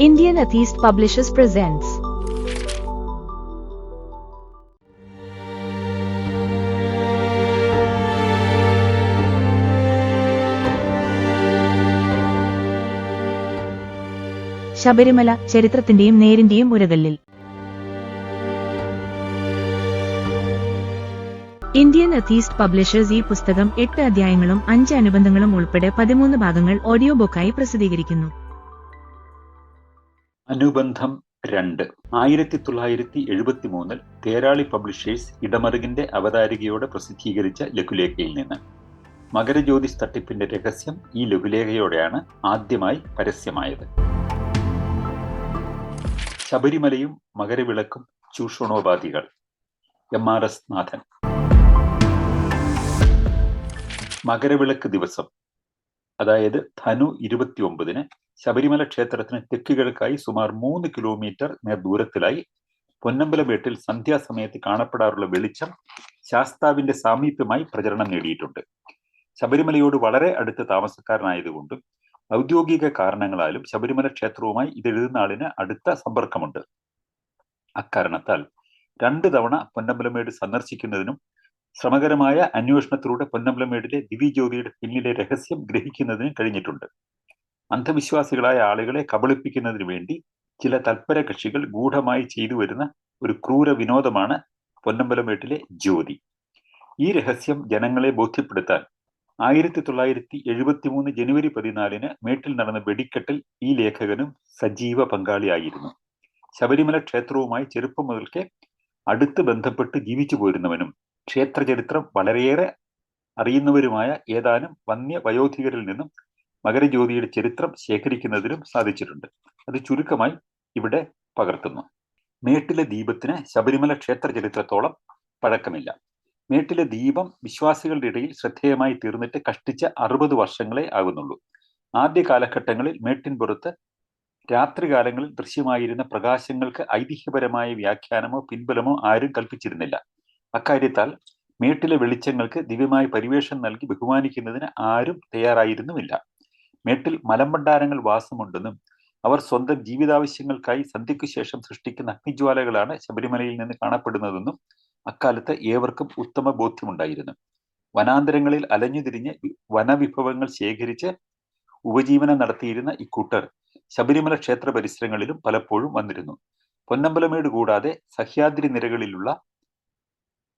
Indian Atheist Publishers presents. Sabarimala ചരിത്രത്തിന്റെയും നേരിന്റെയും ഉരകല്ലിൽ. Indian Atheist Publishers ഈ പുസ്തകം എട്ട് അധ്യായങ്ങളും അഞ്ച് അനുബന്ധങ്ങളും ഉൾപ്പെടെ പതിമൂന്ന് ഭാഗങ്ങൾ ഓഡിയോ ബുക്കായി പ്രസിദ്ധീകരിക്കുന്നു. അനുബന്ധം രണ്ട്. ആയിരത്തി തൊള്ളായിരത്തി എഴുപത്തി മൂന്നിൽ തേരാളി പബ്ലിഷേഴ്സ് ഇടമറുകിന്റെ അവതാരികയോടെ പ്രസിദ്ധീകരിച്ച ലഘുലേഖയിൽ നിന്ന്. മകരജ്യോതിഷ് തട്ടിപ്പിന്റെ രഹസ്യം ഈ ലഘുലേഖയോടെയാണ് ആദ്യമായി പരസ്യമായത്. ശബരിമലയും മകരവിളക്കും ചൂഷണോപാധികൾ. M R S Nathan. Makaravilakku ദിവസം. അതായത് ധനു ഇരുപത്തിയൊമ്പതിന് ശബരിമല ക്ഷേത്രത്തിന് തെക്ക് കിഴക്കായി സുമാർ മൂന്ന് കിലോമീറ്റർ നേർ ദൂരത്തിലായി. പൊന്നമ്പലമേട്ടിൽ സന്ധ്യാസമയത്ത് കാണപ്പെടാറുള്ള വെളിച്ചം ശാസ്താവിന്റെ സാമീപ്യമായി പ്രചരണം നേടിയിട്ടുണ്ട്. ശബരിമലയോട് വളരെ അടുത്ത് താമസക്കാരനായതുകൊണ്ടും ഔദ്യോഗിക കാരണങ്ങളാലും ശബരിമല ക്ഷേത്രവുമായി ഇത് എഴുതുന്ന ആളിന് അടുത്ത സമ്പർക്കമുണ്ട്. അക്കാരണത്താൽ രണ്ടു തവണ പൊന്നമ്പലമേട് സന്ദർശിക്കുന്നതിനും ശ്രമകരമായ അന്വേഷണത്തിലൂടെ പൊന്നമ്പലമേടിലെ ദിവ്യജ്യോതിയുടെ പിന്നിലെ രഹസ്യം ഗ്രഹിക്കുന്നതിനും കഴിഞ്ഞിട്ടുണ്ട്. അന്ധവിശ്വാസികളായ ആളുകളെ കബളിപ്പിക്കുന്നതിന് വേണ്ടി ചില തൽപര കക്ഷികൾ ഗൂഢമായി ചെയ്തു വരുന്ന ഒരു ക്രൂര വിനോദമാണ് പൊന്നമ്പലമേട്ടിലെ ജ്യോതി. ഈ രഹസ്യം ജനങ്ങളെ ബോധ്യപ്പെടുത്താൻ ആയിരത്തി തൊള്ളായിരത്തി എഴുപത്തി മൂന്ന് ജനുവരി പതിനാലിന് മേട്ടിൽ നടന്ന വെടിക്കെട്ടിൽ ഈ ലേഖകനും സജീവ പങ്കാളിയായിരുന്നു. ശബരിമല ക്ഷേത്രവുമായി ചെറുപ്പം മുതൽക്കേ അടുത്ത് ബന്ധപ്പെട്ട് ജീവിച്ചു പോരുന്നവനും ക്ഷേത്രചരിത്രം വളരെയേറെ അറിയുന്നവരുമായ ഏതാനും വന്യ വയോധികരിൽ നിന്നും മകരജ്യോതിയുടെ ചരിത്രം ശേഖരിക്കുന്നതിനും സാധിച്ചിട്ടുണ്ട്. അത് ചുരുക്കമായി ഇവിടെ പകർത്തുന്നു. മേട്ടിലെ ദീപത്തിന് ശബരിമല ക്ഷേത്ര ചരിത്രത്തോളം പഴക്കമില്ല. മേട്ടിലെ ദീപം വിശ്വാസികളുടെ ഇടയിൽ ശ്രദ്ധേയമായി തീർന്നിട്ട് കഷ്ടിച്ച അറുപത് വർഷങ്ങളെ ആകുന്നുള്ളൂ. ആദ്യ കാലഘട്ടങ്ങളിൽ മേട്ടിൻ പുറത്ത് രാത്രികാലങ്ങളിൽ ദൃശ്യമായിരുന്ന പ്രകാശങ്ങൾക്ക് ഐതിഹ്യപരമായ വ്യാഖ്യാനമോ പിൻബലമോ ആരും കൽപ്പിച്ചിരുന്നില്ല. അക്കാര്യത്താൽ മേട്ടിലെ വെളിച്ചങ്ങൾക്ക് ദിവ്യമായ പരിവേഷം നൽകി ബഹുമാനിക്കുന്നതിന് ആരും തയ്യാറായിരുന്നുമില്ല. മേട്ടിൽ മലമ്പണ്ടാരങ്ങൾ വാസമുണ്ടെന്നും അവർ സ്വന്തം ജീവിതാവശ്യങ്ങൾക്കായി സന്ധ്യയ്ക്കു ശേഷം സൃഷ്ടിക്കുന്ന അഗ്നിജ്വാലകളാണ് ശബരിമലയിൽ നിന്ന് കാണപ്പെടുന്നതെന്നും അക്കാലത്ത് ഏവർക്കും ഉത്തമ ബോധ്യമുണ്ടായിരുന്നു. വനാന്തരങ്ങളിൽ അലഞ്ഞുതിരിഞ്ഞ് വനവിഭവങ്ങൾ ശേഖരിച്ച് ഉപജീവനം നടത്തിയിരുന്ന ഇക്കൂട്ടർ ശബരിമല ക്ഷേത്ര പരിസരങ്ങളിലും പലപ്പോഴും വന്നിരുന്നു. പൊന്നമ്പലമേട് കൂടാതെ സഹ്യാദ്രി നിരകളിലുള്ള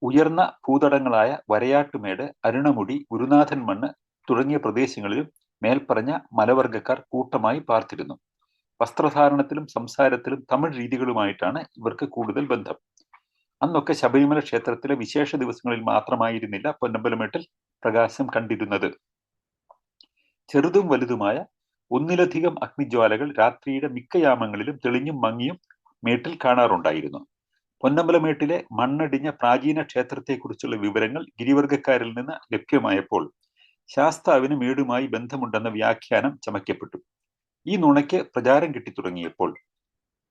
ഉയർന്ന ഭൂതടങ്ങളായ വരയാട്ടുമേട് അരുണമുടി ഗുരുനാഥൻ മണ്ണ് തുടങ്ങിയ പ്രദേശങ്ങളിലും മേൽപ്പറഞ്ഞ മലവർഗക്കാർ കൂട്ടമായി പാർത്തിരുന്നു. വസ്ത്രധാരണത്തിലും സംസാരത്തിലും തമിഴ് രീതികളുമായിട്ടാണ് ഇവർക്ക് കൂടുതൽ ബന്ധം. അന്നൊക്കെ ശബരിമല ക്ഷേത്രത്തിലെ വിശേഷ ദിവസങ്ങളിൽ മാത്രമായിരുന്നില്ല പൊന്നമ്പലമേട്ടിൽ പ്രകാശം കണ്ടിരുന്നത്. ചെറുതും വലുതുമായ ഒന്നിലധികം അഗ്നിജ്വാലകൾ രാത്രിയുടെ മിക്ക യാമങ്ങളിലും തെളിഞ്ഞും മങ്ങിയും മേട്ടിൽ കാണാറുണ്ടായിരുന്നു. പൊന്നമ്പലമേട്ടിലെ മണ്ണടിഞ്ഞ പ്രാചീന ക്ഷേത്രത്തെക്കുറിച്ചുള്ള വിവരങ്ങൾ ഗിരിവർഗക്കാരിൽ നിന്ന് ലഭ്യമായപ്പോൾ ശാസ്താവിന് മേടുമായി ബന്ധമുണ്ടെന്ന വ്യാഖ്യാനം ചമയ്ക്കപ്പെട്ടു. ഈ നുണയ്ക്ക് പ്രചാരം കിട്ടിത്തുടങ്ങിയപ്പോൾ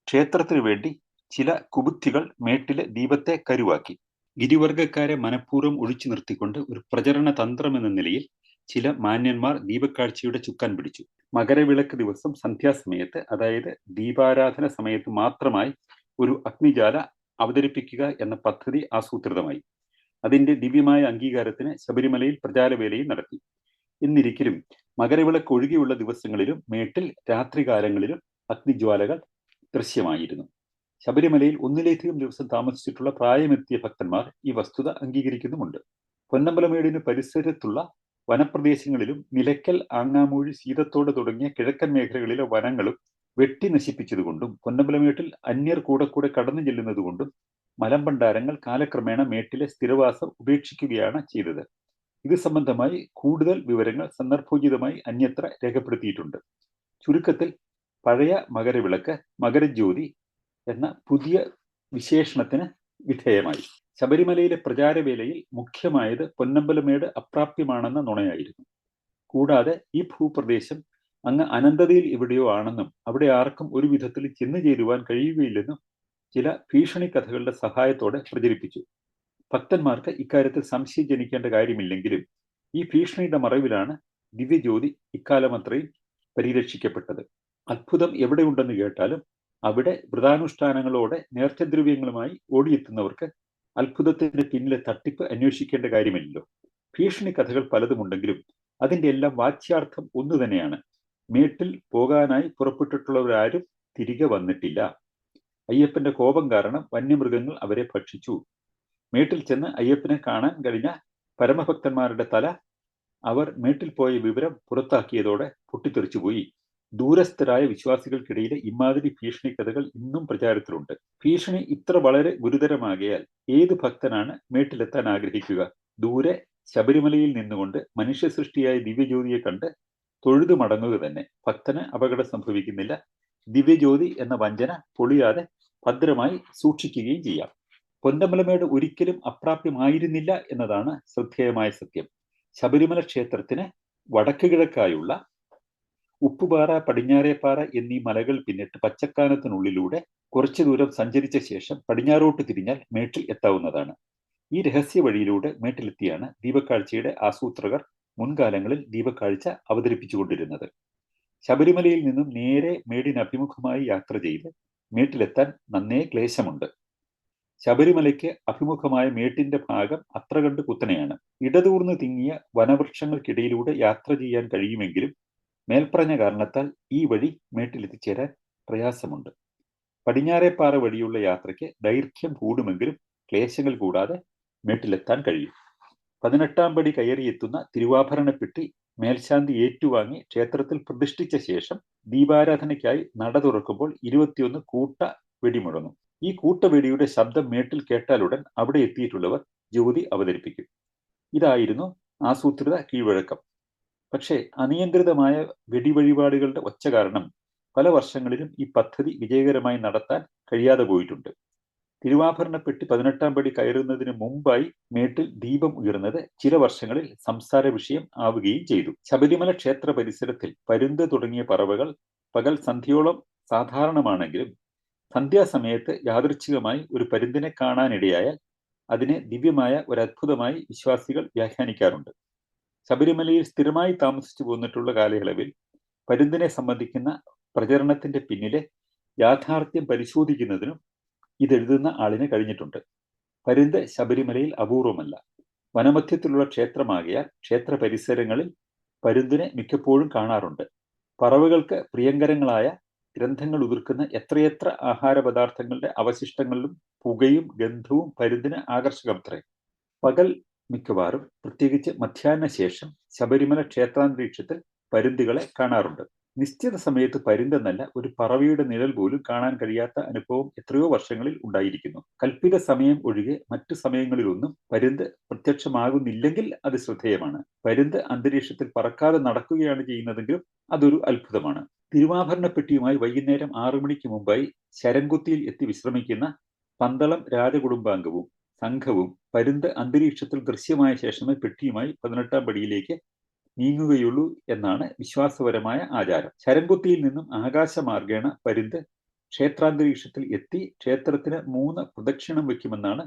ക്ഷേത്രത്തിനു വേണ്ടി ചില കുബുദ്ധികൾ മേട്ടിലെ ദീപത്തെ കരുവാക്കി. ഗിരിവർഗക്കാരെ മനഃപൂർവം ഒഴിച്ചു നിർത്തിക്കൊണ്ട് ഒരു പ്രചരണ തന്ത്രം എന്ന നിലയിൽ ചില മാന്യന്മാർ ദീപക്കാഴ്ചയുടെ ചുക്കാൻ പിടിച്ചു. മകരവിളക്ക് ദിവസം സന്ധ്യാസമയത്ത് അതായത് ദീപാരാധന സമയത്ത് മാത്രമായി ഒരു അഗ്നിജാല അവതരിപ്പിക്കുക എന്ന പദ്ധതി ആസൂത്രിതമായി. അതിന്റെ ദിവ്യമായ അംഗീകാരത്തിന് ശബരിമലയിൽ പ്രചാരവേലയും നടത്തി. എന്നിരിക്കലും മകരവിളക്ക് ഒഴികെയുള്ള ദിവസങ്ങളിലും മേട്ടിൽ രാത്രികാലങ്ങളിലും അഗ്നിജ്വാലകൾ ദൃശ്യമായിരുന്നു. ശബരിമലയിൽ ഒന്നിലധികം ദിവസം താമസിച്ചിട്ടുള്ള പ്രായമെത്തിയ ഭക്തന്മാർ ഈ വസ്തുത അംഗീകരിക്കുന്നുമുണ്ട്. പൊന്നമ്പലമേടിന് പരിസരത്തുള്ള വനപ്രദേശങ്ങളിലും നിലയ്ക്കൽ ആങ്ങാമൂഴി സീതത്തോട് തുടങ്ങിയ കിഴക്കൻ മേഖലകളിലെ വനങ്ങളും വെട്ടി നശിപ്പിച്ചതുകൊണ്ടും പൊന്നമ്പലമേട്ടിൽ അന്യർ കൂടെ കൂടെ കടന്നു ചെല്ലുന്നതുകൊണ്ടും മലമ്പണ്ടാരങ്ങൾ കാലക്രമേണ മേട്ടിലെ സ്ഥിരവാസം ഉപേക്ഷിക്കുകയാണ് ചെയ്തത്. ഇത് സംബന്ധമായി കൂടുതൽ വിവരങ്ങൾ സന്ദർഭോചിതമായി അന്യത്ര രേഖപ്പെടുത്തിയിട്ടുണ്ട്. ചുരുക്കത്തിൽ പഴയ മകരവിളക്ക് മകരജ്യോതി എന്ന പുതിയ വിശേഷണത്തിന് വിധേയമായി. ശബരിമലയിലെ പ്രചാരവേലയിൽ മുഖ്യമായത് പൊന്നമ്പലമേട് അപ്രാപ്യമാണെന്ന നുണയായിരുന്നു. കൂടാതെ ഈ ഭൂപ്രദേശം അങ്ങ് അനന്തതയിൽ എവിടെയോ ആണെന്നും അവിടെ ആർക്കും ഒരു വിധത്തിൽ ചെന്നു ചേരുവാൻ കഴിയുകയില്ലെന്നും ചില ഭീഷണി കഥകളുടെ സഹായത്തോടെ പ്രചരിപ്പിച്ചു. ഭക്തന്മാർക്ക് ഇക്കാര്യത്തിൽ സംശയം ജനിക്കേണ്ട കാര്യമില്ലെങ്കിലും ഈ ഭീഷണിയുടെ മറവിലാണ് ദിവ്യജ്യോതി ഇക്കാലമത്രയും പരിരക്ഷിക്കപ്പെട്ടത്. അത്ഭുതം എവിടെയുണ്ടെന്ന് കേട്ടാലും അവിടെ വ്രതാനുഷ്ഠാനങ്ങളോടെ നേർച്ചദ്രവ്യങ്ങളുമായി ഓടിയെത്തുന്നവർക്ക് അത്ഭുതത്തിന്റെ പിന്നിലെ തട്ടിപ്പ് അന്വേഷിക്കേണ്ട കാര്യമില്ലല്ലോ. ഭീഷണി കഥകൾ പലതുമുണ്ടെങ്കിലും അതിന്റെ എല്ലാം വാച്യാർത്ഥം ഒന്നു തന്നെയാണ് മേട്ടിൽ പോകാനായി പുറപ്പെട്ടിട്ടുള്ളവരാരും തിരികെ വന്നിട്ടില്ല. അയ്യപ്പന്റെ കോപം കാരണം വന്യമൃഗങ്ങൾ അവരെ ഭക്ഷിച്ചു. മേട്ടിൽ ചെന്ന് അയ്യപ്പനെ കാണാൻ കഴിഞ്ഞ പരമഭക്തന്മാരുടെ തല അവർ മേട്ടിൽ പോയ വിവരം പുറത്താക്കിയതോടെ പൊട്ടിത്തെറിച്ചുപോയി ദൂരസ്ഥരായ വിശ്വാസികൾക്കിടയിലെ ഇമാതിരി ഭീഷണി കഥകൾ ഇന്നും പ്രചാരത്തിലുണ്ട്. ഭീഷണി ഇത്ര വളരെ ഗുരുതരമാകയാൽ ഏത് ഭക്തനാണ് മേട്ടിലെത്താൻ ആഗ്രഹിക്കുക? ദൂരെ ശബരിമലയിൽ നിന്നുകൊണ്ട് മനുഷ്യ സൃഷ്ടിയായ ദിവ്യജ്യോതിയെ കണ്ട് തൊഴുതു മടങ്ങുക തന്നെ. ഭക്തന് അപകടം സംഭവിക്കുന്നില്ല. ദിവ്യജ്യോതി എന്ന വഞ്ചന പൊളിയാതെ ഭദ്രമായി സൂക്ഷിക്കുകയും ചെയ്യാം. പൊന്തമലമേട് ഒരിക്കലും അപ്രാപ്യമായിരുന്നില്ല എന്നതാണ് ശ്രദ്ധേയമായ സത്യം. ശബരിമല ക്ഷേത്രത്തിന് വടക്ക് കിഴക്കായുള്ള ഉപ്പുപാറ പടിഞ്ഞാറേപ്പാറ എന്നീ മലകൾ പിന്നിട്ട് പച്ചക്കാനത്തിനുള്ളിലൂടെ കുറച്ചു ദൂരം സഞ്ചരിച്ച ശേഷം പടിഞ്ഞാറോട്ട് തിരിഞ്ഞാൽ മേട്ടിൽ എത്താവുന്നതാണ്. ഈ രഹസ്യ വഴിയിലൂടെ മേട്ടിലെത്തിയാണ് ദീപക്കാഴ്ചയുടെ ആസൂത്രകർ മുൻകാലങ്ങളിൽ ദീപക്കാഴ്ച അവതരിപ്പിച്ചുകൊണ്ടിരുന്നത്. ശബരിമലയിൽ നിന്നും നേരെ മേടിനഭിമുഖമായി യാത്ര ചെയ്ത് മേട്ടിലെത്താൻ നന്നേ ക്ലേശമുണ്ട്. ശബരിമലയ്ക്ക് അഭിമുഖമായ മേട്ടിന്റെ ഭാഗം അത്ര കണ്ട് കുത്തനെയാണ്. ഇടതൂർന്ന് തിങ്ങിയ വനവൃക്ഷങ്ങൾക്കിടയിലൂടെ യാത്ര ചെയ്യാൻ കഴിയുമെങ്കിലും മേൽപ്പറഞ്ഞ കാരണത്താൽ ഈ വഴി മേട്ടിലെത്തിച്ചേരാൻ പ്രയാസമുണ്ട്. പടിഞ്ഞാറേപ്പാറ വഴിയുള്ള യാത്രയ്ക്ക് ദൈർഘ്യം കൂടുമെങ്കിലും ക്ലേശങ്ങൾ കൂടാതെ മേട്ടിലെത്താൻ കഴിയും. പതിനെട്ടാം പടി കയറിയെത്തുന്ന തിരുവാഭരണപ്പെട്ടി മേൽശാന്തി ഏറ്റുവാങ്ങി ക്ഷേത്രത്തിൽ പ്രതിഷ്ഠിച്ച ശേഷം ദീപാരാധനയ്ക്കായി നട തുറക്കുമ്പോൾ ഇരുപത്തിയൊന്ന് കൂട്ട വെടിമുഴങ്ങും ഈ കൂട്ടവെടിയുടെ ശബ്ദം മേട്ടിൽ കേട്ടാലുടൻ അവിടെ എത്തിയിട്ടുള്ളവർ ജ്യോതി അവതരിപ്പിക്കും. ഇതായിരുന്നു ആസൂത്രിത കീഴ്വഴക്കം. പക്ഷേ അനിയന്ത്രിതമായ വെടിവഴിപാടുകളുടെ ഒച്ച കാരണം പല വർഷങ്ങളിലും ഈ പദ്ധതി വിജയകരമായി നടത്താൻ കഴിയാതെ പോയിട്ടുണ്ട്. തിരുവാഭരണപ്പെട്ടി പതിനെട്ടാം പടി കയറുന്നതിന് മുമ്പായി മേട്ടിൽ ദീപം ഉയർന്നത് ചില വർഷങ്ങളിൽ സംസാര വിഷയം ആവുകയും ചെയ്തു. ശബരിമല ക്ഷേത്ര പരിസരത്തിൽ പരുന്ത് തുടങ്ങിയ പറവകൾ പകൽ സന്ധ്യോളം സാധാരണമാണെങ്കിലും സന്ധ്യാസമയത്ത് യാദൃച്ഛികമായി ഒരു പരുന്തിനെ കാണാനിടയായാൽ അതിനെ ദിവ്യമായ ഒരു അത്ഭുതമായി വിശ്വാസികൾ വ്യാഖ്യാനിക്കാറുണ്ട്. ശബരിമലയിൽ സ്ഥിരമായി താമസിച്ചു പോന്നിട്ടുള്ള കാലയളവിൽ പരുന്തിനെ സംബന്ധിക്കുന്ന പ്രചരണത്തിന്റെ പിന്നിലെ യാഥാർത്ഥ്യം പരിശോധിക്കുന്നതിനും ഇതെഴുതുന്ന ആളിന് കഴിഞ്ഞിട്ടുണ്ട്. പരുന്ത് ശബരിമലയിൽ അപൂർവമല്ല. വനമധ്യത്തിലുള്ള ക്ഷേത്രമാകിയാൽ ക്ഷേത്ര പരിസരങ്ങളിൽ പരുന്തിനെ മിക്കപ്പോഴും കാണാറുണ്ട്. പറവുകൾക്ക് പ്രിയങ്കരങ്ങളായ ഗ്രന്ഥങ്ങൾ ഉതിർക്കുന്ന എത്രയെത്ര ആഹാര പദാർത്ഥങ്ങളുടെ അവശിഷ്ടങ്ങളിലും പുകയും ഗന്ധവും പരുന്തിന് ആകർഷകത്രേ പകൽ മിക്കവാറും പ്രത്യേകിച്ച് മധ്യാഹ്ന ശേഷം ശബരിമല ക്ഷേത്രാന്തരീക്ഷത്തിൽ പരുന്തികളെ കാണാറുണ്ട്. നിശ്ചിത സമയത്ത് പരുന്തെന്നല്ല ഒരു പറവയുടെ നിഴൽ പോലും കാണാൻ കഴിയാത്ത അനുഭവം എത്രയോ വർഷങ്ങളിൽ ഉണ്ടായിരിക്കുന്നു. കൽപ്പിത സമയം ഒഴികെ മറ്റു സമയങ്ങളിലൊന്നും പരുന്ത് പ്രത്യക്ഷമാകുന്നില്ലെങ്കിൽ അത് ശ്രദ്ധേയമാണ്. പരുന്ത് അന്തരീക്ഷത്തിൽ പറക്കാതെ നടക്കുകയാണ് ചെയ്യുന്നതെങ്കിലും അതൊരു അത്ഭുതമാണ്. തിരുവാഭരണ പെട്ടിയുമായി വൈകുന്നേരം ആറു മണിക്ക് മുമ്പായി ശരംകുത്തിയിൽ എത്തി വിശ്രമിക്കുന്ന പന്തളം രാജകുടുംബാംഗവും സംഘവും പരുന്ത് അന്തരീക്ഷത്തിൽ ദൃശ്യമായ ശേഷമേ പെട്ടിയുമായി പതിനെട്ടാം പടിയിലേക്ക് നീങ്ങുകയുള്ളൂ എന്നാണ് വിശ്വാസപരമായ ആചാരം. ശരംകുത്തിയിൽ നിന്നും ആകാശമാർഗേണ പരുന്ത് ക്ഷേത്രാന്തരീക്ഷത്തിൽ എത്തി ക്ഷേത്രത്തിന് മൂന്ന് പ്രദക്ഷിണം വയ്ക്കുമെന്നാണ്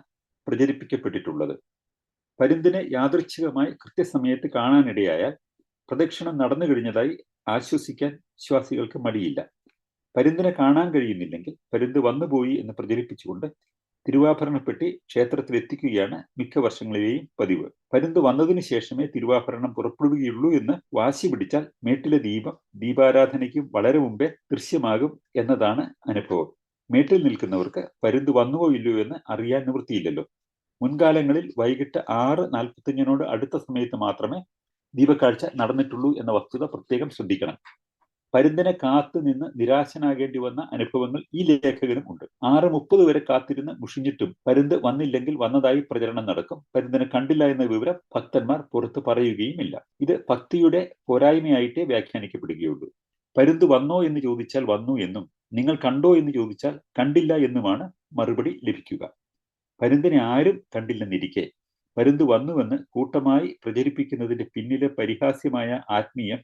പ്രചരിപ്പിക്കപ്പെട്ടിട്ടുള്ളത്. പരുന്തിനെ യാദൃച്ഛികമായി കൃത്യസമയത്ത് കാണാനിടയായാൽ പ്രദക്ഷിണം നടന്നു കഴിഞ്ഞതായി ആശ്വസിക്കാൻ വിശ്വാസികൾക്ക് മടിയില്ല. പരുന്തിനെ കാണാൻ കഴിയുന്നില്ലെങ്കിൽ പരുന്ത് വന്നുപോയി എന്ന് പ്രചരിപ്പിച്ചുകൊണ്ട് തിരുവാഭരണപ്പെട്ടി ക്ഷേത്രത്തിൽ എത്തിക്കുകയാണ് മിക്ക വർഷങ്ങളിലെയും പതിവ്. പരുന്ത് വന്നതിന് ശേഷമേ തിരുവാഭരണം പുറപ്പെടുകയുള്ളൂ എന്ന് വാശി പിടിച്ചാൽ മേട്ടിലെ ദീപം ദീപാരാധനയ്ക്കും വളരെ മുമ്പേ ദൃശ്യമാകും എന്നതാണ് അനുഭവം. മേട്ടിൽ നിൽക്കുന്നവർക്ക് പരുന്ത് വന്നുവോ ഇല്ലയോ എന്ന് അറിയാൻ നിവൃത്തിയില്ലല്ലോ. മുൻകാലങ്ങളിൽ വൈകിട്ട് ആറ് നാൽപ്പത്തഞ്ചിനോട് അടുത്ത സമയത്ത് മാത്രമേ ദീപക്കാഴ്ച നടന്നിട്ടുള്ളൂ എന്ന വസ്തുത പ്രത്യേകം ശ്രദ്ധിക്കണം. പരുന്തിനെ കാത്തുനിന്ന് നിരാശനാകേണ്ടി വന്ന അനുഭവങ്ങൾ ഈ ലേഖകനും ഉണ്ട്. ആറ് മുപ്പത് വരെ കാത്തിരുന്ന് മുഷിഞ്ഞിട്ടും പരുന്ത് വന്നില്ലെങ്കിൽ വന്നതായി പ്രചരണം നടക്കും. പരുന്തിനെ കണ്ടില്ല എന്ന വിവരം ഭക്തന്മാർ പുറത്തു പറയുകയുമില്ല. ഇത് ഭക്തിയുടെ പോരായ്മയായിട്ടേ വ്യാഖ്യാനിക്കപ്പെടുകയുള്ളൂ. പരുന്ത് വന്നോ എന്ന് ചോദിച്ചാൽ വന്നു എന്നും നിങ്ങൾ കണ്ടോ എന്ന് ചോദിച്ചാൽ കണ്ടില്ല എന്നുമാണ് മറുപടി ലഭിക്കുക. പരുന്തിനെ ആരും കണ്ടില്ലെന്നിരിക്കെ പരുന്ത് വന്നുവെന്ന് കൂട്ടമായി പ്രചരിപ്പിക്കുന്നതിന്റെ പിന്നിലെ പരിഹാസ്യമായ ആത്മീയം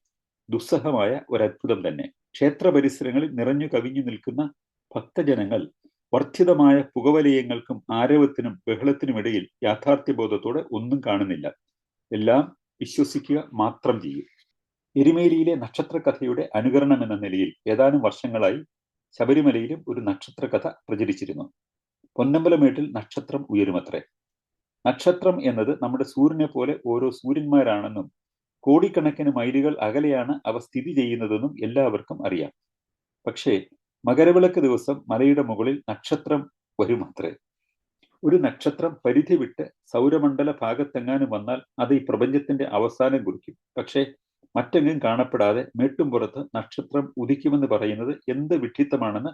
ദുസ്സഹമായ ഒരത്ഭുതം തന്നെ. ക്ഷേത്ര പരിസരങ്ങളിൽ നിറഞ്ഞു കവിഞ്ഞു നിൽക്കുന്ന ഭക്തജനങ്ങൾ വർദ്ധിതമായ പുകവലയങ്ങൾക്കും ആരവത്തിനും ബഹളത്തിനുമിടയിൽ യാഥാർത്ഥ്യബോധത്തോടെ ഒന്നും കാണുന്നില്ല. എല്ലാം വിശ്വസിക്കുക മാത്രം ചെയ്യും. എരുമേലിയിലെ നക്ഷത്രകഥയുടെ അനുകരണം എന്ന നിലയിൽ ഏതാനും വർഷങ്ങളായി ശബരിമലയിലും ഒരു നക്ഷത്രകഥ പ്രചരിച്ചിരുന്നു. പൊന്നമ്പലമേട്ടിൽ നക്ഷത്രം ഉയരുമത്രേ. നക്ഷത്രം എന്നത് നമ്മുടെ സൂര്യനെ പോലെ ഓരോ സൂര്യന്മാരാണെന്നും കോടിക്കണക്കിന് മൈലുകൾ അകലെയാണ് അവ സ്ഥിതി ചെയ്യുന്നതെന്നും എല്ലാവർക്കും അറിയാം. പക്ഷേ മകരവിളക്ക് ദിവസം മലയുടെ മുകളിൽ നക്ഷത്രം വരുമത്രേ. ഒരു നക്ഷത്രം പരിധി വിട്ട് സൗരമണ്ഡല ഭാഗത്തെങ്ങാനും വന്നാൽ അത് ഈ പ്രപഞ്ചത്തിന്റെ അവസാനം കുറിക്കും. പക്ഷേ മറ്റെങ്ങും കാണപ്പെടാതെ മേട്ടും പുറത്ത് നക്ഷത്രം ഉദിക്കുമെന്ന് പറയുന്നത് എന്ത് വിഡ്ഢിത്തമാണെന്ന്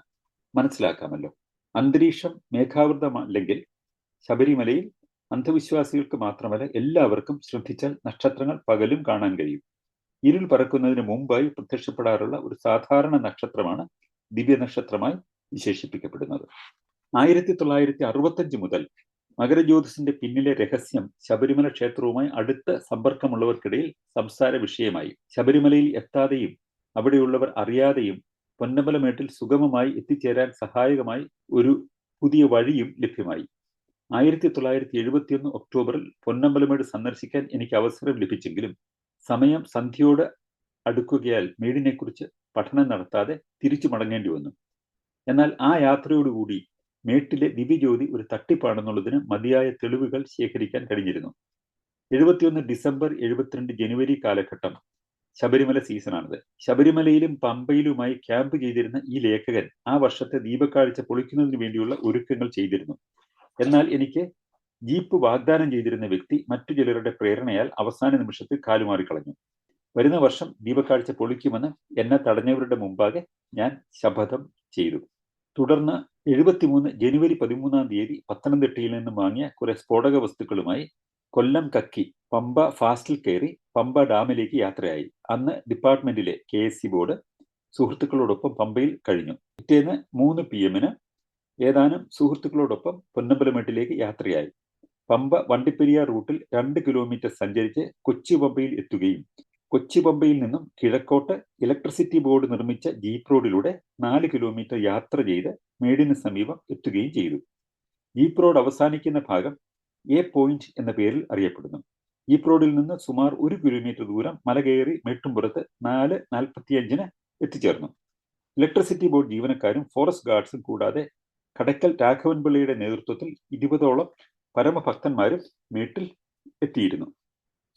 മനസ്സിലാക്കാമല്ലോ. അന്തരീക്ഷം മേഘാവൃതമല്ലെങ്കിൽ ശബരിമലയിൽ അന്ധവിശ്വാസികൾക്ക് മാത്രമല്ല എല്ലാവർക്കും ശ്രദ്ധിച്ചാൽ നക്ഷത്രങ്ങൾ പകലും കാണാൻ കഴിയും. ഇരുൾ പറക്കുന്നതിന് മുമ്പായി പ്രത്യക്ഷപ്പെടാറുള്ള ഒരു സാധാരണ നക്ഷത്രമാണ് ദിവ്യ നക്ഷത്രമായി വിശേഷിപ്പിക്കപ്പെടുന്നത്. ആയിരത്തി തൊള്ളായിരത്തി അറുപത്തഞ്ച് മുതൽ മകരജ്യോതിസിന്റെ പിന്നിലെ രഹസ്യം ശബരിമല ക്ഷേത്രവുമായി അടുത്ത സമ്പർക്കമുള്ളവർക്കിടയിൽ സംസാര വിഷയമായി. ശബരിമലയിൽ എത്താതെയും അവിടെയുള്ളവർ അറിയാതെയും പൊന്നമ്പലമേട്ടിൽ സുഗമമായി എത്തിച്ചേരാൻ സഹായകമായി ഒരു പുതിയ വഴിയും ലഭ്യമായി. ആയിരത്തി തൊള്ളായിരത്തി എഴുപത്തിയൊന്ന് ഒക്ടോബറിൽ പൊന്നമ്പലമേട് സന്ദർശിക്കാൻ എനിക്ക് അവസരം ലഭിച്ചെങ്കിലും സമയം സന്ധ്യയോട് അടുക്കുകയാൽ മേടിനെക്കുറിച്ച് പഠനം നടത്താതെ തിരിച്ചു മടങ്ങേണ്ടി വന്നു. എന്നാൽ ആ യാത്രയോടുകൂടി മേട്ടിലെ ദിവ്യജ്യോതി ഒരു തട്ടിപ്പാണെന്നുള്ളതിന് മതിയായ തെളിവുകൾ ശേഖരിക്കാൻ കഴിഞ്ഞിരുന്നു. എഴുപത്തിയൊന്ന് ഡിസംബർ എഴുപത്തിരണ്ട് ജനുവരി കാലഘട്ടം ശബരിമല സീസണാണിത്. ശബരിമലയിലും പമ്പയിലുമായി ക്യാമ്പ് ചെയ്തിരുന്ന ഈ ലേഖകൻ ആ വർഷത്തെ ദീപക്കാഴ്ച പൊളിക്കുന്നതിന് വേണ്ടിയുള്ള ഒരുക്കങ്ങൾ ചെയ്തിരുന്നു. എന്നാൽ എനിക്ക് ജീപ്പ് വാഗ്ദാനം ചെയ്തിരുന്ന വ്യക്തി മറ്റു ചിലരുടെ പ്രേരണയാൽ അവസാന നിമിഷത്തിൽ കാലുമാറിക്കളഞ്ഞു. വരുന്ന വർഷം ദീപക്കാഴ്ച പൊളിക്കുമെന്ന് എന്നെ തടഞ്ഞവരുടെ മുമ്പാകെ ഞാൻ ശപഥം ചെയ്തു. തുടർന്ന് എഴുപത്തിമൂന്ന് ജനുവരി പതിമൂന്നാം തീയതി പത്തനംതിട്ടയിൽ നിന്നും വാങ്ങിയ കുറെ സ്ഫോടക വസ്തുക്കളുമായി കൊല്ലം കക്കി പമ്പ ഫാസ്റ്റിൽ കയറി പമ്പ ഡാമിലേക്ക് യാത്രയായി. അന്ന് ഡിപ്പാർട്ട്മെന്റിലെ കെ എസ് സി ബോർഡ് സുഹൃത്തുക്കളോടൊപ്പം പമ്പയിൽ കഴിഞ്ഞു. പിറ്റേന്ന് മൂന്ന് പി എമ്മിന് ഏതാനും സുഹൃത്തുക്കളോടൊപ്പം പൊന്നമ്പലമേട്ടിലേക്ക് യാത്രയായി. പമ്പ വണ്ടിപ്പെരിയാർ റൂട്ടിൽ രണ്ട് കിലോമീറ്റർ സഞ്ചരിച്ച് കൊച്ചി പമ്പയിൽ എത്തുകയും കൊച്ചി പമ്പയിൽ നിന്നും കിഴക്കോട്ട് ഇലക്ട്രിസിറ്റി ബോർഡ് നിർമ്മിച്ച ജീപ്പ് റോഡിലൂടെ നാല് കിലോമീറ്റർ യാത്ര ചെയ്ത് മേടിന് സമീപം എത്തുകയും ചെയ്തു. ജീപ്പ് റോഡ് അവസാനിക്കുന്ന ഭാഗം എ പോയിന്റ് എന്ന പേരിൽ അറിയപ്പെടുന്നു. ജീപ്പ് റോഡിൽ നിന്ന് സുമാർ ഒരു കിലോമീറ്റർ ദൂരം മല കയറി മേട്ടുംപുറത്ത് നാല് നാൽപ്പത്തിയഞ്ചിന് എത്തിച്ചേർന്നു. ഇലക്ട്രിസിറ്റി ബോർഡ് ജീവനക്കാരും ഫോറസ്റ്റ് ഗാർഡ്സും കൂടാതെ കടക്കൽ രാഘവൻപിള്ളിയുടെ നേതൃത്വത്തിൽ ഇരുപതോളം പരമഭക്തന്മാരും വീട്ടിൽ എത്തിയിരുന്നു.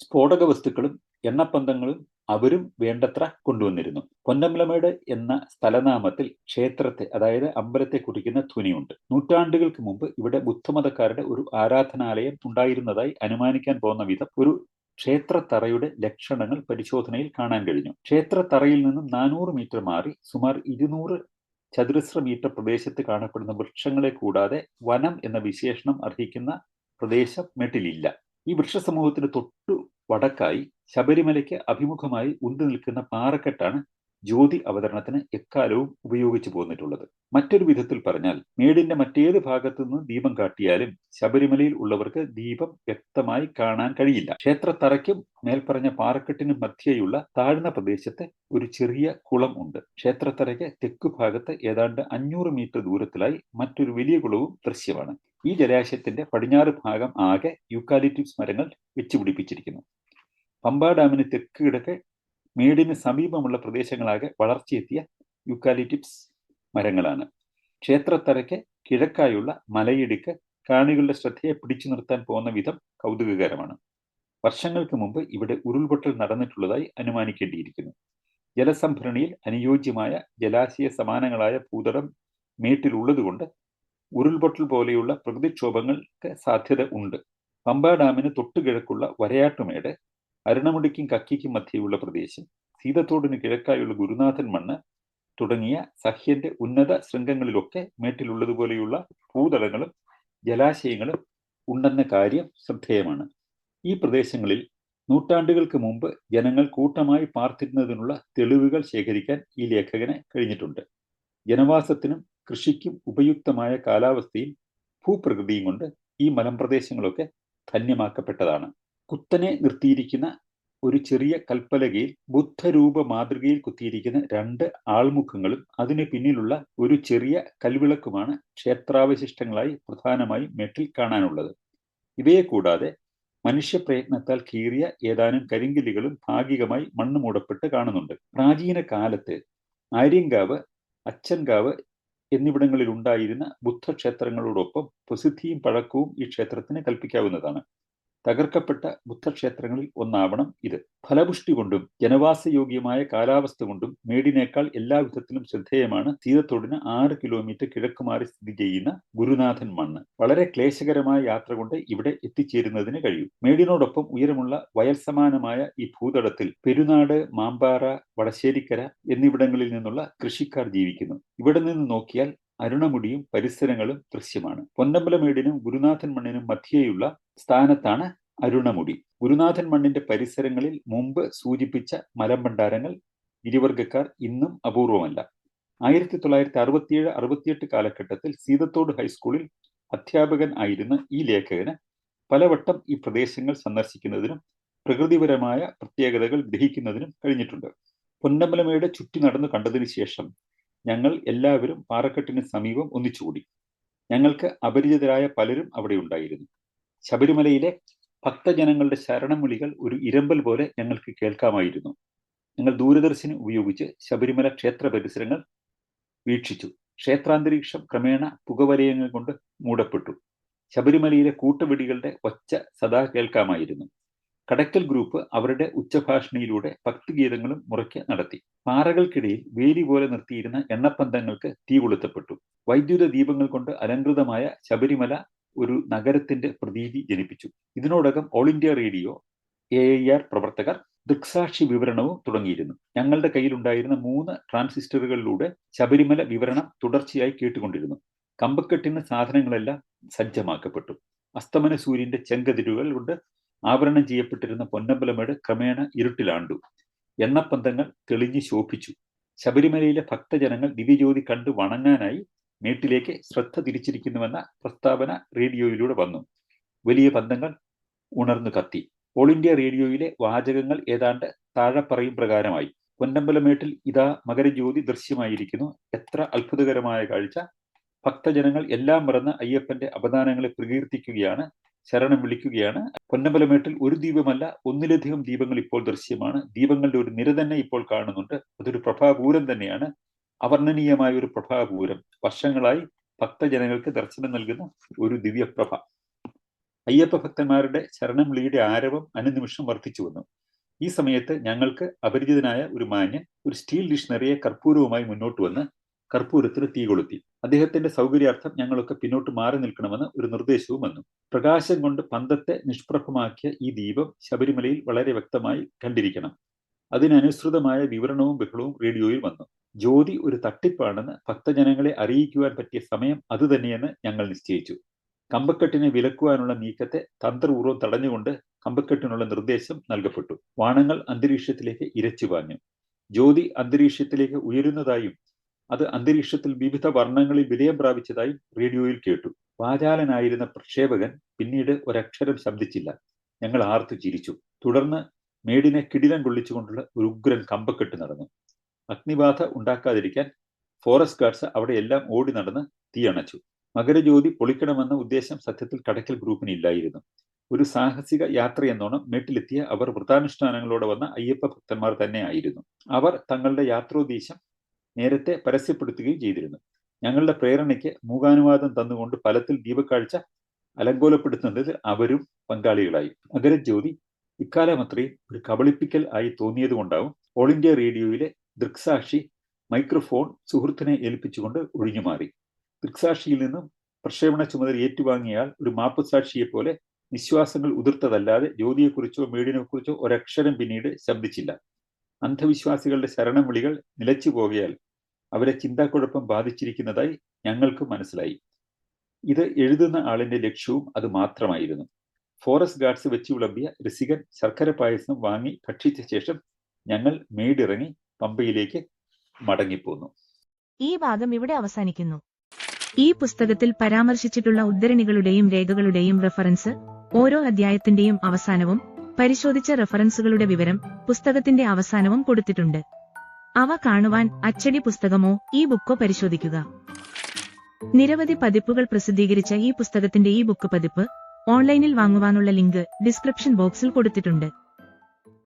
സ്ഫോടക വസ്തുക്കളും എണ്ണപ്പന്തങ്ങളും അവരും വേണ്ടത്ര കൊണ്ടുവന്നിരുന്നു. പൊന്നമ്പലമേട് എന്ന സ്ഥലനാമത്തിൽ ക്ഷേത്രത്തെ അതായത് അമ്പലത്തെ കുറിക്കുന്ന ധ്വനിയുണ്ട്. നൂറ്റാണ്ടുകൾക്ക് മുമ്പ് ഇവിടെ ബുദ്ധമതക്കാരുടെ ഒരു ആരാധനാലയം ഉണ്ടായിരുന്നതായി അനുമാനിക്കാൻ പോകുന്ന വിധം ഒരു ക്ഷേത്രത്തറയുടെ ലക്ഷണങ്ങൾ പരിശോധനയിൽ കാണാൻ കഴിഞ്ഞു. ക്ഷേത്രത്തറയിൽ നിന്നും നാനൂറ് മീറ്റർ മാറി സുമാർ ഇരുന്നൂറ് ചതുരശ്ര മീറ്റർ പ്രദേശത്ത് കാണപ്പെടുന്ന വൃക്ഷങ്ങളെ കൂടാതെ വനം എന്ന വിശേഷണം അർഹിക്കുന്ന പ്രദേശം മെട്ടിലില്ല. ഈ വൃക്ഷസമൂഹത്തിന് തൊട്ടു വടക്കായി ശബരിമലയ്ക്ക് അഭിമുഖമായി ഉന്തി നിൽക്കുന്ന പാറക്കെട്ടാണ് ജ്യോതി അവതരണത്തിന് എക്കാലവും ഉപയോഗിച്ചു പോന്നിട്ടുള്ളത്. മറ്റൊരു വിധത്തിൽ പറഞ്ഞാൽ മേടിന്റെ മറ്റേത് ഭാഗത്തു നിന്ന് ദീപം കാട്ടിയാലും ശബരിമലയിൽ ഉള്ളവർക്ക് ദീപം വ്യക്തമായി കാണാൻ കഴിയില്ല. ക്ഷേത്രത്തറയ്ക്കും മേൽപ്പറഞ്ഞ പാറക്കെട്ടിനും മധ്യേയുള്ള താഴ്ന്ന പ്രദേശത്ത് ഒരു ചെറിയ കുളം ഉണ്ട്. ക്ഷേത്രത്തറയ്ക്ക് തെക്കു ഭാഗത്ത് ഏതാണ്ട് അഞ്ഞൂറ് മീറ്റർ ദൂരത്തിലായി മറ്റൊരു വലിയ കുളവും ദൃശ്യമാണ്. ഈ ജലാശയത്തിന്റെ പടിഞ്ഞാറ് ഭാഗം ആകെ യൂക്കാലിറ്റിപ്സ് മരങ്ങൾ വെച്ചുപിടിപ്പിച്ചിരിക്കുന്നു. പമ്പാ ഡാമിന് തെക്ക് കിഴക്ക് മേടിന് സമീപമുള്ള പ്രദേശങ്ങളാകെ വളർച്ചയെത്തിയ യുക്കാലിറ്റിപ്സ് മരങ്ങളാണ്. ക്ഷേത്രത്തറയ്ക്ക് കിഴക്കായുള്ള മലയിടുക്ക് കാണികളുടെ ശ്രദ്ധയെ പിടിച്ചു നിർത്താൻ പോകുന്ന വിധം കൗതുകകരമാണ്. വർഷങ്ങൾക്ക് മുമ്പ് ഇവിടെ ഉരുൾപൊട്ടൽ നടന്നിട്ടുള്ളതായി അനുമാനിക്കേണ്ടിയിരിക്കുന്നു. ജലസംഭരണിയിൽ അനുയോജ്യമായ ജലാശയ സമാനങ്ങളായ ഭൂതടം മേട്ടിലുള്ളതുകൊണ്ട് ഉരുൾപൊട്ടൽ പോലെയുള്ള പ്രകൃതിക്ഷോഭങ്ങൾക്ക് സാധ്യത ഉണ്ട്. പമ്പ ഡാമിന് തൊട്ടുകിഴക്കുള്ള വരയാട്ടുമേട് അരുണമുടിക്കും കക്കിക്കും മധ്യയുള്ള പ്രദേശം. സീതത്തോടിന് കിഴക്കായുള്ള ഗുരുനാഥൻ മണ്ണ് തുടങ്ങിയ സഹ്യന്റെ ഉന്നത ശൃംഗങ്ങളിലൊക്കെ മേട്ടിലുള്ളതുപോലെയുള്ള ഭൂതലങ്ങളും ജലാശയങ്ങളും ഉണ്ടെന്ന കാര്യം ശ്രദ്ധേയമാണ്. ഈ പ്രദേശങ്ങളിൽ നൂറ്റാണ്ടുകൾക്ക് മുമ്പ് ജനങ്ങൾ കൂട്ടമായി പാർത്തിരുന്നതിനുള്ള തെളിവുകൾ ശേഖരിക്കാൻ ഈ ലേഖകന് കഴിഞ്ഞിട്ടുണ്ട്. ജനവാസത്തിനും കൃഷിക്കും ഉപയുക്തമായ കാലാവസ്ഥയും ഭൂപ്രകൃതിയും കൊണ്ട് ഈ മലമ്പ്രദേശങ്ങളൊക്കെ ധന്യമാക്കപ്പെട്ടതാണ്. കുത്തനെ നിർത്തിയിരിക്കുന്ന ഒരു ചെറിയ കൽപ്പലകയിൽ ബുദ്ധരൂപ മാതൃകയിൽ കുത്തിയിരിക്കുന്ന രണ്ട് ആൾമുഖങ്ങളും അതിന് പിന്നിലുള്ള ഒരു ചെറിയ കൽവിളക്കുമാണ് ക്ഷേത്രാവശിഷ്ടങ്ങളായി പ്രധാനമായും മെട്ടിൽ കാണാനുള്ളത്. ഇവയെ കൂടാതെ മനുഷ്യപ്രയത്നത്താൽ കീറിയ ഏതാനും കരിങ്കിലികളും ഭാഗികമായി മണ്ണ് മൂടപ്പെട്ട് കാണുന്നുണ്ട്. പ്രാചീന കാലത്ത് ആര്യങ്കാവ് അച്ചൻകാവ് എന്നിവിടങ്ങളിൽ ഉണ്ടായിരുന്ന ബുദ്ധക്ഷേത്രങ്ങളോടൊപ്പം പ്രസിദ്ധിയും പഴക്കവും ഈ ക്ഷേത്രത്തിന് കൽപ്പിക്കാവുന്നതാണ്. തകർക്കപ്പെട്ട ബുദ്ധക്ഷേത്രങ്ങളിൽ ഒന്നാവണം ഇത്. ഫലപുഷ്ടി കൊണ്ടും ജനവാസയോഗ്യമായ കാലാവസ്ഥ കൊണ്ടും മേടിനേക്കാൾ എല്ലാവിധത്തിലും ശ്രദ്ധേയമാണ് തീരത്തോടിന് ആറ് കിലോമീറ്റർ കിഴക്കുമാറി സ്ഥിതി ചെയ്യുന്ന ഗുരുനാഥൻ മണ്ണ്. വളരെ ക്ലേശകരമായ യാത്ര കൊണ്ട് ഇവിടെ എത്തിച്ചേരുന്നതിന് കഴിയും. മേടിനോടൊപ്പം ഉയരമുള്ള വയൽ സമാനമായ ഈ ഭൂതടത്തിൽ പെരുനാട് മാമ്പാറ വടശ്ശേരിക്കര എന്നിവിടങ്ങളിൽ നിന്നുള്ള കൃഷിക്കാർ ജീവിക്കുന്നു. ഇവിടെ നിന്ന് നോക്കിയാൽ അരുണമുടിയും പരിസരങ്ങളും ദൃശ്യമാണ്. പൊന്നമ്പലമേടിനും ഗുരുനാഥൻ മണ്ണിനും മധ്യേയുള്ള സ്ഥാനത്താണ് അരുണമുടി. ഗുരുനാഥൻ മണ്ണിന്റെ പരിസരങ്ങളിൽ മുമ്പ് സൂചിപ്പിച്ച മലമ്പണ്ടാരങ്ങൾ ഇരുവർഗക്കാർ ഇന്നും അപൂർവമല്ല. ആയിരത്തി തൊള്ളായിരത്തി അറുപത്തിയേഴ് അറുപത്തിയെട്ട് കാലഘട്ടത്തിൽ സീതത്തോട് ഹൈസ്കൂളിൽ അധ്യാപകൻ ആയിരുന്ന ഈ ലേഖകന് പലവട്ടം ഈ പ്രദേശങ്ങൾ സന്ദർശിക്കുന്നതിനും പ്രകൃതിപരമായ പ്രത്യേകതകൾ ഗ്രഹിക്കുന്നതിനും കഴിഞ്ഞിട്ടുണ്ട്. പൊന്നമ്പലമേട് ചുറ്റി നടന്നു കണ്ടതിന് ശേഷം ഞങ്ങൾ എല്ലാവരും പാറക്കെട്ടിന് സമീപം ഒന്നിച്ചുകൂടി. ഞങ്ങൾക്ക് അപരിചിതരായ പലരും അവിടെ ഉണ്ടായിരുന്നു. ശബരിമലയിലെ ഭക്തജനങ്ങളുടെ ശരണം വിളികൾ ഒരു ഇരമ്പൽ പോലെ ഞങ്ങൾക്ക് കേൾക്കാമായിരുന്നു. ഞങ്ങൾ ദൂരദർശിനി ഉപയോഗിച്ച് ശബരിമല ക്ഷേത്ര പരിസരങ്ങൾ വീക്ഷിച്ചു. ക്ഷേത്രാന്തരീക്ഷം ക്രമേണ പുകവലയങ്ങൾ കൊണ്ട് മൂടപ്പെട്ടു. ശബരിമലയിലെ കൂട്ടുവെടികളുടെ ഒച്ച സദാ കേൾക്കാമായിരുന്നു. കടക്കൽ ഗ്രൂപ്പ് അവരുടെ ഉച്ചഭാഷണിയിലൂടെ ഭക്തിഗീതങ്ങളും മുറയ്ക്ക് നടത്തി. പാറകൾക്കിടയിൽ വേലി പോലെ നിർത്തിയിരുന്ന എണ്ണപ്പന്തങ്ങൾക്ക് തീ കൊളുത്തപ്പെട്ടു. വൈദ്യുത ദീപങ്ങൾ കൊണ്ട് അലങ്കൃതമായ ശബരിമല ഒരു നഗരത്തിന്റെ പ്രതീതി ജനിപ്പിച്ചു. ഇതിനോടകം All India Radio A R പ്രവർത്തകർ ദൃക്സാക്ഷി വിവരണവും തുടങ്ങിയിരുന്നു. ഞങ്ങളുടെ കയ്യിലുണ്ടായിരുന്ന മൂന്ന് ട്രാൻസിസ്റ്ററുകളിലൂടെ ശബരിമല വിവരണം തുടർച്ചയായി കേട്ടുകൊണ്ടിരുന്നു. കമ്പക്കെട്ടിന് സാധനങ്ങളെല്ലാം സജ്ജമാക്കപ്പെട്ടു. അസ്തമന സൂര്യന്റെ ചെങ്കതിരുകൾ കൊണ്ട് ആവരണം ചെയ്യപ്പെട്ടിരുന്ന പൊന്നമ്പലമേട് ക്രമേണ ഇരുട്ടിലാണ്ടു. എണ്ണപ്പന്തങ്ങൾ തെളിഞ്ഞു ശോഭിച്ചു. ശബരിമലയിലെ ഭക്തജനങ്ങൾ ദിവ്യജ്യോതി കണ്ടു വണങ്ങാനായി മേട്ടിലേക്ക് ശ്രദ്ധ തിരിച്ചിരിക്കുന്നുവെന്ന പ്രസ്താവന റേഡിയോയിലൂടെ വന്നു. വലിയ പന്തങ്ങൾ ഉണർന്നു കത്തി. ഓൾ ഇന്ത്യ റേഡിയോയിലെ വാചകങ്ങൾ ഏതാണ്ട് താഴെ പറയും പ്രകാരമായി. പൊന്നമ്പലമേട്ടിൽ ഇതാ മകരജ്യോതി ദൃശ്യമായിരിക്കുന്നു. എത്ര അത്ഭുതകരമായ കാഴ്ച. ഭക്തജനങ്ങൾ എല്ലാം മറന്ന് അയ്യപ്പന്റെ അപദാനങ്ങളെ പ്രകീർത്തിക്കുകയാണ് ശരണം വിളിക്കുകയാണ്. പൊന്നമ്പലമേട്ടിൽ ഒരു ദീപമല്ല ഒന്നിലധികം ദീപങ്ങൾ ഇപ്പോൾ ദൃശ്യമാണ്. ദീപങ്ങളുടെ ഒരു നിര തന്നെ ഇപ്പോൾ കാണുന്നുണ്ട്. അതൊരു പ്രഭാപൂരം തന്നെയാണ്. അവർണനീയമായ ഒരു പ്രഭാപൂരം. വർഷങ്ങളായി ഭക്തജനങ്ങൾക്ക് ദർശനം നൽകുന്ന ഒരു ദിവ്യപ്രഭ. അയ്യപ്പ ഭക്തന്മാരുടെ ശരണം വിളിയുടെ ആരവം അനുനിമിഷം വർദ്ധിച്ചു വന്നു. ഈ സമയത്ത് ഞങ്ങൾക്ക് അപരിചിതനായ ഒരു മാന്യൻ ഒരു സ്റ്റീൽ ഡിക്ഷണറിയെ കർപ്പൂരവുമായി മുന്നോട്ട് വന്ന് കർപ്പൂരത്തിന് തീ കൊളുത്തി. അദ്ദേഹത്തിന്റെ സൗകര്യാർത്ഥം ഞങ്ങളൊക്കെ പിന്നോട്ട് മാറി നിൽക്കണമെന്ന് ഒരു നിർദ്ദേശവും വന്നു. പ്രകാശം കൊണ്ട് പന്തത്തെ നിഷ്പ്രഭമാക്കിയ ഈ ദീപം ശബരിമലയിൽ വളരെ വ്യക്തമായി കണ്ടിരിക്കണം. അതിനനുസൃതമായ വിവരണവും ബഹളവും റേഡിയോയിൽ വന്നു. ജ്യോതി ഒരു തട്ടിപ്പാണെന്ന് ഭക്തജനങ്ങളെ അറിയിക്കുവാൻ പറ്റിയ സമയം അതുതന്നെയെന്ന് ഞങ്ങൾ നിശ്ചയിച്ചു. കമ്പക്കെട്ടിനെ വിലക്കുവാനുള്ള നീക്കത്തെ തന്ത്രപൂർവം തടഞ്ഞുകൊണ്ട് കമ്പക്കെട്ടിനുള്ള നിർദ്ദേശം നൽകപ്പെട്ടു. വാണങ്ങൾ അന്തരീക്ഷത്തിലേക്ക് ഇരച്ചു പാഞ്ഞു. ജ്യോതി അന്തരീക്ഷത്തിലേക്ക് ഉയരുന്നതായും അത് അന്തരീക്ഷത്തിൽ വിവിധ വർണങ്ങളിൽ വിലയം പ്രാപിച്ചതായി റേഡിയോയിൽ കേട്ടു. വാചാലനായിരുന്ന പ്രക്ഷേപകൻ പിന്നീട് ഒരക്ഷരം ശബ്ദിച്ചില്ല. ഞങ്ങൾ ആർത്തു ചിരിച്ചു. തുടർന്ന് മേടിനെ കിടിലം കൊള്ളിച്ചുകൊണ്ടുള്ള ഒരു ഉഗ്രൻ കമ്പക്കെട്ട് നടന്നു. അഗ്നിബാധ ഉണ്ടാക്കാതിരിക്കാൻ ഫോറസ്റ്റ് ഗാർഡ്സ് അവിടെ എല്ലാം ഓടി നടന്ന് തീയണച്ചു മകരജ്യോതി പൊളിക്കണമെന്ന ഉദ്ദേശം സത്യത്തിൽ കടക്കൽ ഗ്രൂപ്പിന് ഇല്ലായിരുന്നു. ഒരു സാഹസിക യാത്രയെന്നോണം മേട്ടിലെത്തിയ അവർ വ്രതാനുഷ്ഠാനങ്ങളോടെ വന്ന അയ്യപ്പ ഭക്തന്മാർ തന്നെയായിരുന്നു അവർ തങ്ങളുടെ യാത്രോദ്ദേശം നേരത്തെ പരസ്യപ്പെടുത്തുകയും ചെയ്തിരുന്നു. ഞങ്ങളുടെ പ്രേരണയ്ക്ക് മൂകാനുവാദം തന്നുകൊണ്ട് ഫലത്തിൽ ദീപക്കാഴ്ച അലങ്കോലപ്പെടുത്തുന്നതിൽ അവരും പങ്കാളികളായി. അഗരജ്യോതി ഇക്കാലം അത്രയും ഒരു കബളിപ്പിക്കൽ ആയി തോന്നിയത് കൊണ്ടാവും ഓൾ ഇന്ത്യ റേഡിയോയിലെ ദൃക്സാക്ഷി മൈക്രോഫോൺ സുഹൃത്തിനെ ഏൽപ്പിച്ചുകൊണ്ട് ഒഴിഞ്ഞുമാറി. ദൃക്സാക്ഷിയിൽ നിന്നും പ്രക്ഷേപണ ചുമതല ഏറ്റുവാങ്ങിയാൽ ഒരു മാപ്പുസാക്ഷിയെ പോലെ വിശ്വാസങ്ങൾ ഉതിർത്തതല്ലാതെ ജ്യോതിയെക്കുറിച്ചോ മേടിനെക്കുറിച്ചോ ഒരക്ഷരം പിന്നീട് ശബ്ദിച്ചില്ല. അന്ധവിശ്വാസികളുടെ ശരണം വിളികൾ നിലച്ചു പോകയാൽ അവരെ ചിന്താക്കുഴപ്പം ബാധിച്ചിരിക്കുന്നതായി ഞങ്ങൾക്ക് മനസ്സിലായി. ഇത് എഴുതുന്ന ആളിന്റെ ലക്ഷ്യവും അത് മാത്രമായിരുന്നു. ഫോറസ്റ്റ് ഗാർഡ്സ് വെച്ച് വിളമ്പിയ രസികൻ ശർക്കര പായസം വാങ്ങി ഭക്ഷിച്ച ശേഷം ഞങ്ങൾ മേടിറങ്ങി പമ്പയിലേക്ക് മടങ്ങിപ്പോന്നു. ഈ ഭാഗം ഇവിടെ അവസാനിക്കുന്നു. ഈ പുസ്തകത്തിൽ പരാമർശിച്ചിട്ടുള്ള ഉദ്ധരണികളുടെയും രേഖകളുടെയും റെഫറൻസ് ഓരോ അധ്യായത്തിന്റെയും അവസാനവും പരിശോധിച്ച റെഫറൻസുകളുടെ വിവരം പുസ്തകത്തിന്റെ അവസാനവും കൊടുത്തിട്ടുണ്ട്. അവ കാണുവാൻ അച്ചടി പുസ്തകമോ ഈ ബുക്കോ പരിശോധിക്കുക. നിരവധി പതിപ്പുകൾ പ്രസിദ്ധീകരിച്ച ഈ പുസ്തകത്തിന്റെ ഈ ബുക്ക് പതിപ്പ് ഓൺലൈനിൽ വാങ്ങുവാനുള്ള ലിങ്ക് ഡിസ്ക്രിപ്ഷൻ ബോക്സിൽ കൊടുത്തിട്ടുണ്ട്.